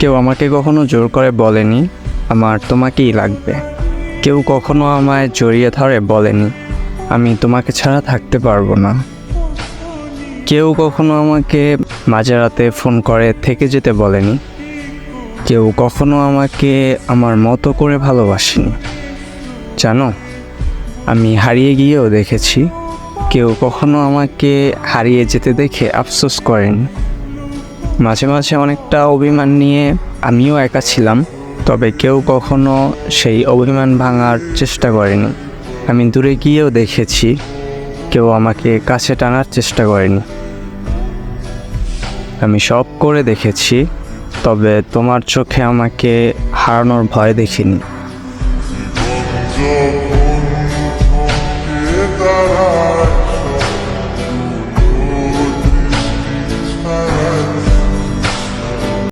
কেউ আমাকে কখনো জোর করে বলেনি, আমার তোমাকেই লাগবে। কেউ কখনো আমায় জড়িয়ে ধরে বলেনি, আমি তোমাকে ছাড়া থাকতে পারব না। কেউ কখনো আমাকে মাঝরাতে ফোন করে থেকে যেতে বলেনি। কেউ কখনো আমাকে আমার মতো করে ভালোবাসেনি। জানো, আমি হারিয়ে গিয়েও দেখেছি, কেউ কখনো আমাকে হারিয়ে যেতে দেখে আফসোস করেনি। মাঝে মাঝে অনেকটা অভিমান নিয়ে আমিও একা ছিলাম, তবে কেউ কখনো সেই অভিমান ভাঙার চেষ্টা করেনি। আমি দূরে গিয়েও দেখেছি, কেউ আমাকে কাছে টানার চেষ্টা করেনি। আমি সব করে দেখেছি, তবে তোমার চোখে আমাকে হারানোর ভয় দেখিনি।